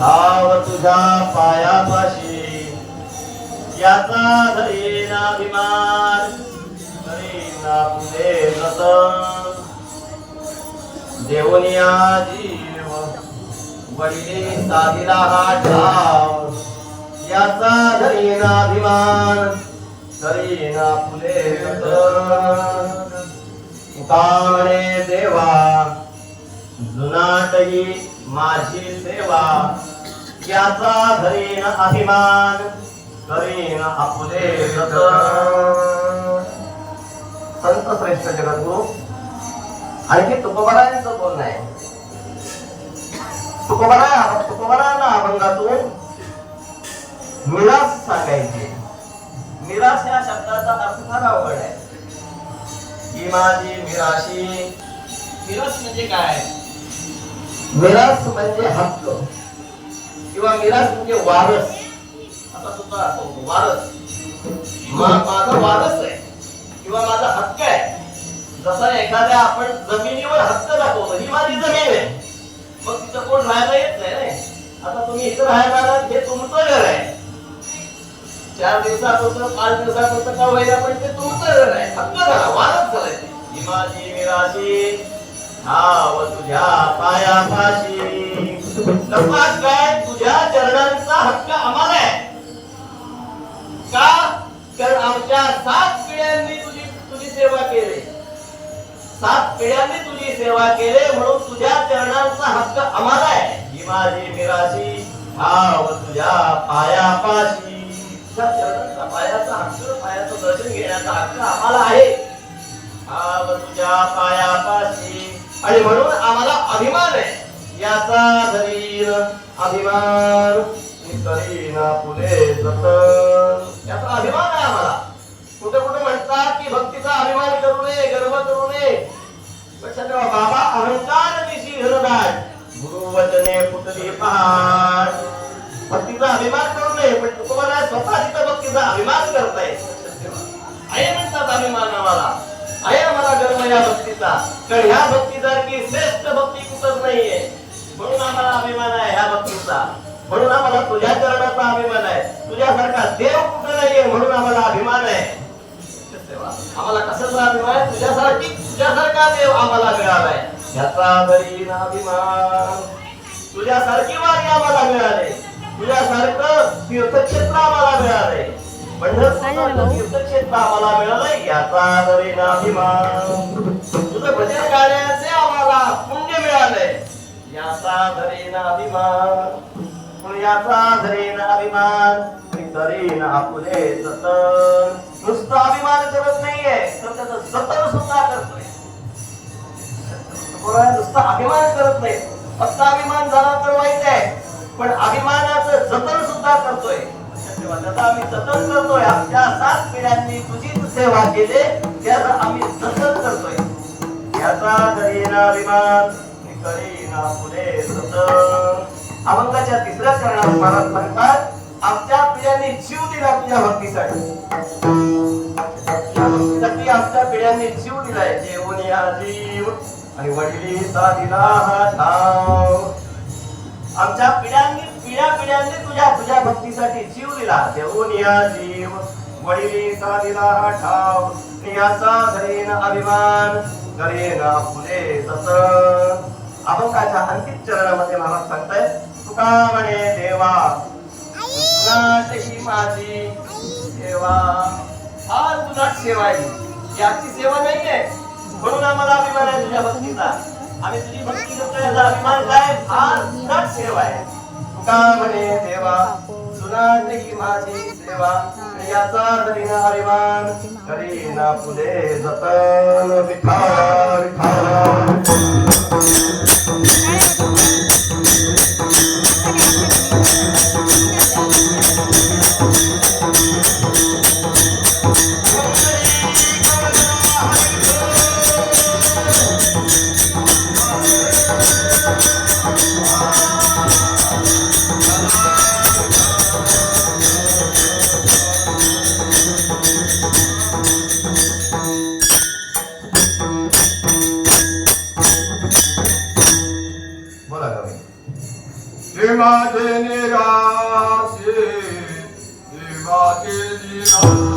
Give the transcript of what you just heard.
धाव तुझ्या पायापाशी. याचा धरीना अभिमान करीना पुढे व्रत देवनिया जीव वडिले साधिला हा ठाव. याचा धरीना अभिमान करीना फुले कामणे देवा जुनाटही माझी सेवा याचा धरीन अभिमान करेन आपुले संत श्रेष्ठ जगद्गुरु आणखी तुकोबरायांचं बोलणं आहे. तुकोबारा तुकोबारांना अभंगातून मिरास सांगायचे. मिरास या शब्दाचा अर्थ फार अवघड आहे. ही माझी मिराशी. मिरास म्हणजे काय? मिरास म्हणजे हक्क. किंवा मिरास म्हणजे वारस. आता सुद्धा वारस. माझा वारस आहे. किंवा माझा हक्क आहे. जसा एखाद्या आपण जमिनीवर हक्क दाखवतो ही माझी जमीन आहे. मग तिथं कोण राहायला येत नाही रे. आता तुम्ही इथं राहायला आलात, हे तुमचं घर आहे. चार दिवसापुरतं पाच दिवसापुरतं का होईना पण ते तुमचं घर आहे. हक्क झाला वारस झालाय ते. ही माझी मिराशी. धाव तुझ्या पायापाशी. तपास काय तुझ्या चरणांचा हक्क आम्हाला आहे. का? कारण आमच्या सात पिढ्यांनी तुझी तुझी सेवा केली. सात पिढ्यांनी तुझी सेवा केले म्हणून तुझ्या चरणांचा हक्क आम्हाला आहे. ही माझी मिराशी. धाव तुझ्या पायापाशी. तुझ्या चरणांचा पायाचा हक्क पायाचं दर्शन घेण्याचा हक्क आम्हाला आहे. धाव तुझ्या पायापाशी. आणि म्हणून आम्हाला अभिमान आहे. याचा धरीन अभिमान मी फुले याचा अभिमान आहे आम्हाला. कुठे कुठे म्हणतात की भक्तीचा अभिमान करू नये गर्व करू नये. लक्षात ठेवा बाबा अहंकार दिशी घनदाट गुरुवचने फुटली पहाड. भक्तीचा अभिमान करू नये पण तुकोबाला स्वतः तिथं भक्तीचा अभिमान करताय लक्षात ठेवा. आहे म्हणतात अभिमान आम्हाला. आहे मला जन्म या भक्तीचा. तर ह्या भक्तीसारखी श्रेष्ठ भक्ती कुठंच नाहीये. म्हणून आम्हाला अभिमान आहे ह्या भक्तीचा. म्हणून आम्हाला तुझ्या चरणाचा अभिमान आहे. तुझ्यासारखा देव कुठं नाहीये म्हणून आम्हाला अभिमान आहे. आम्हाला कशाचा अभिमान आहे? तुझ्यासारखी तुझ्यासारखा देव आम्हाला मिळालाय याचा तरी अभिमान. तुझ्यासारखी वारी आम्हाला मिळाले. तुझ्यासारखं तीर्थक्षेत्र आम्हाला मिळाले आम्हाला मिळालंय याचा दरीन अभिमान तुझं भजन गाण्याचे आम्हाला पुण्य मिळालंय याचा धरीन अभिमान याचा धरीन अभिमान धरीन आपुले जतन नुसतं अभिमान करत नाहीये तर त्याचं जतन सुद्धा करतोय कोणा नुसतं अभिमान करत नाही. फक्त अभिमान झाला तर वाईट आहे. पण अभिमानाचं जतन सुद्धा करतोय. आम्ही जतन करतोय. आमच्या सात पिढ्यांनी सेवा आम्ही जतन करतोय. याचा करीना करीना पुढे जतन अभंगाच्या तिसऱ्या चरणात महाराज सांगतात आमच्या पिढ्यांनी जीव दिला तुझ्या भक्तीसाठी. भक्तीसाठी आमच्या पिढ्यांनी जीव दिलाय. जेवून या जीव आणि वडिली दिला हा नाव आमच्या पिढ्यांनी पिढ्या पिढ्यांनी तुझ्या तुझ्या भक्तीसाठी जीव दिला. देऊन या जीव. वडिलीचा दिला ठाव नियाचा धरेन अभिमान. करेन फुले जत अभंगाच्या अंतिम चरणामध्ये महाराज सांगताय तुका म्हणे देवा. जुनाट माझी. सेवा फार जुनाट सेवा आहे. याची सेवा नाहीये. म्हणून आम्हाला अभिमान आहे तुझ्या भक्तीचा. आम्ही तुझी भक्ती करतो याचा अभिमान काय? फार जुनाट सेवा आहे. कामने म्हणे देवा जुनाट ही माझी सेवा याचा करीना अभिमान करीना फुले जतन विठाल विठाल हे माझे निराशे हे माझे निराशे